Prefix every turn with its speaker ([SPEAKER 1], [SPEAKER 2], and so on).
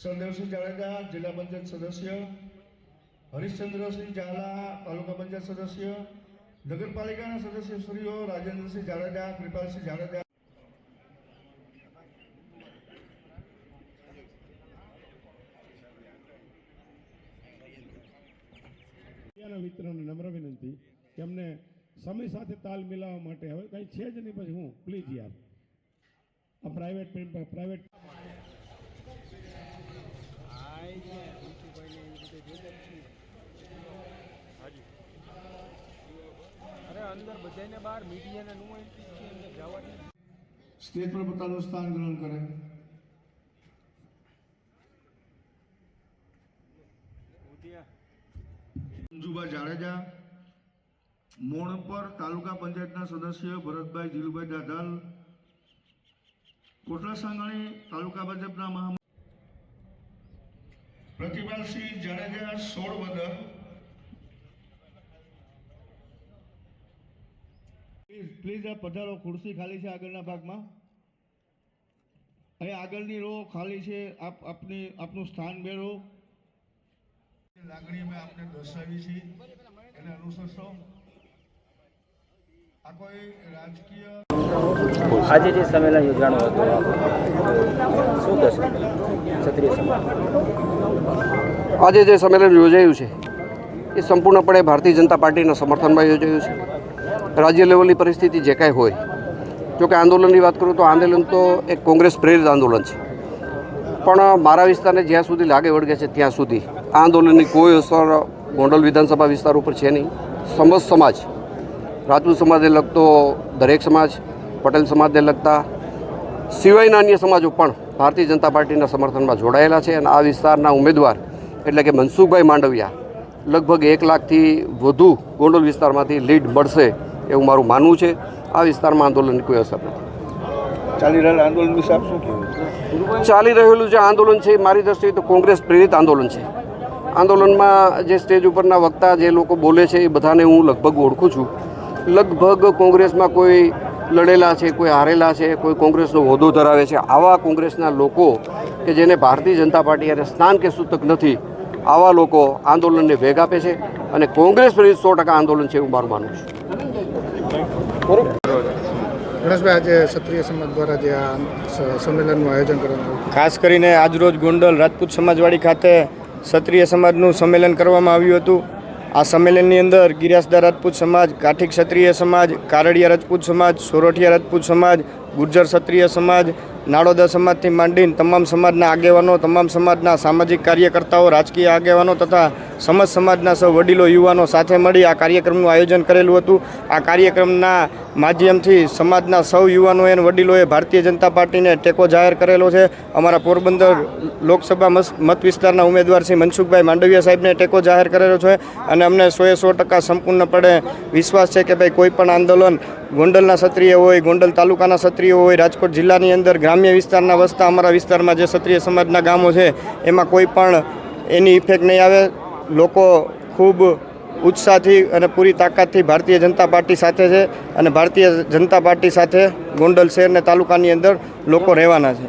[SPEAKER 1] સંદેવસિંહ જાડેજા, જિલ્લા પંચાયત સદસ્ય. હરીશચંદ્રસિંહ ઝાલા, તાલુકા પંચાયત સદસ્ય. નગરપાલિકાના સદસ્યશ્રીઓ, રાજેન્દ્રસિંહ જાડેજા, કૃપાલસિંહ જાડેજા.
[SPEAKER 2] મિત્રોને નમ્ર વિનંતી કે અમને સમય સાથે તાલ મિલાવવા માટે હવે કંઈ છે જ નહીં, પછી હું પ્લીઝ યાર. આ પ્રાઇવેટ પ્રાઇવેટ
[SPEAKER 3] અરે અંદર જવાની
[SPEAKER 1] સ્ટેજ પર પોતાનું સ્થાન ગ્રહણ કરે. મંજુબા જાડેજા, મોણપર તાલુકા પંચાયતના સદસ્ય ભરતભાઈ જીલુભાઈ દાદાલ, કોટલા સાંગાણી તાલુકા ભાજપના મહા પ્રતિભાસિંહ જાડેજા સોળ વદર. પ્લીઝ પ્લીઝ આ પધારો ખુરશી ખાલી છે આગળના ભાગમાં. અહીં આગળની રો ખાલી છે આપ આપની આપનું સ્થાન મેળવો. લાગણી અમે આપને દર્શાવી છે એને અનુસરશો. આ કોઈ રાજકીય
[SPEAKER 4] આજે જે સંમેલન યોજાણું હતું શું કહેશો ક્ષત્રિય સમાજ.
[SPEAKER 5] આજે જે સંમેલન યોજાયું છે, એ સંપૂર્ણપણે ભારતીય જનતા પાર્ટીના સમર્થનમાં યોજાયું છે. રાજ્ય લેવલની પરિસ્થિતિ જે કાંઈ હોય, જો કે આંદોલનની વાત કરું તો આંદોલન તો એક કોંગ્રેસ પ્રેરિત આંદોલન છે. પણ મારા વિસ્તારને જ્યાં સુધી લાગે વળગે છે ત્યાં સુધી આ આંદોલનની કોઈ અસર ગોંડલ વિધાનસભા વિસ્તાર ઉપર છે નહીં. સમજ સમાજ, રાજપૂત સમાજને લગતો દરેક સમાજ, પટેલ સમાજને લગતા, સિવાયના અન્ય સમાજો પણ ભારતીય જનતા પાર્ટીના સમર્થનમાં જોડાયેલા છે અને આ વિસ્તારના ઉમેદવાર એટલે કે મનસુખભાઈ માંડવિયા લગભગ એક લાખથી વધુ ગોંડલ વિસ્તારમાંથી લીડ મળશે એવું મારું માનવું છે. આ વિસ્તારમાં આંદોલનની કોઈ અસર નથી.
[SPEAKER 1] ચાલી રહેલા આંદોલન વિશે આપ શું કહેવું?
[SPEAKER 5] ચાલી રહેલું જે આંદોલન છે એ મારી દ્રષ્ટિએ તો કોંગ્રેસ પ્રેરિત આંદોલન છે. આંદોલનમાં જે સ્ટેજ ઉપરના વક્તા જે લોકો બોલે છે એ બધાને હું લગભગ ઓળખું છું. લગભગ કોંગ્રેસમાં કોઈ લડેલા છે કોઈ હારેલા છે કોઈ કોંગ્રેસનો હોદ્દો ધરાવે છે આવા કોંગ્રેસના લોકો કે જેને ભારતીય જનતા પાર્ટી અને સ્નાન કે સૂતક નથી આવા લોકો આંદોલનને વેગ આપે છે અને કોંગ્રેસ પ્રેરિત સો ટકા આંદોલન છે એવું મારું માનવું છે.
[SPEAKER 6] ગણેશભાઈ આજે ક્ષત્રિય સમાજ દ્વારા જે આ સંમેલનનું આયોજન કરવામાં
[SPEAKER 3] ખાસ કરીને આજરોજ ગોંડલ રાજપૂત સમાજવાડી ખાતે ક્ષત્રિય સમાજનું સંમેલન કરવામાં આવ્યું હતું. આ સંમેલનની અંદર ગિરાસદાર રાજપૂત સમાજ કાઠી ક્ષત્રિય સમાજ કારડિયા રાજપૂત સમાજ સોરઠિયા રાજપૂત સમાજ ગુર્જર ક્ષત્રિય સમાજ નાડોદા સમાજથી માંડીને તમામ સમાજના આગેવાનો, તમામ સમાજના સામાજિક કાર્યકર્તાઓ, રાજકીય આગેવાનો તથા સમજ સમાજના સૌ વડીલો, યુવાનો સાથે મળી આ કાર્યક્રમનું આયોજન કરેલું હતું. આ કાર્યક્રમના માધ્યમથી સમાજના સૌ યુવાનોએ અને વડીલોએ ભારતીય જનતા પાર્ટીને ટેકો જાહેર કરેલો છે. અમારા પોરબંદર લોકસભા મત વિસ્તારના ઉમેદવાર શ્રી મનસુખભાઈ માંડવિયા સાહેબને ટેકો જાહેર કરેલો છે અને અમને સોએ સો ટકા સંપૂર્ણપણે વિશ્વાસ છે કે ભાઈ કોઈ પણ આંદોલન ગોંડલના ક્ષત્રિય હોય, ગોંડલ તાલુકાના ક્ષત્રિય હોય, રાજકોટ જિલ્લાની અંદર ગ્રામ્ય વિસ્તારના વસતા અમારા વિસ્તારમાં જે ક્ષત્રિય સમાજના ગામો છે, એમાં કોઈ પણ એની ઇફેક્ટ નહીં આવે. લોકો ખૂબ ઉત્સાહથી અને પૂરી તાકાતથી ભારતીય જનતા પાર્ટી સાથે છે અને ભારતીય જનતા પાર્ટી સાથે ગોંડલ શહેર અને તાલુકાની અંદર લોકો રહેવાના છે.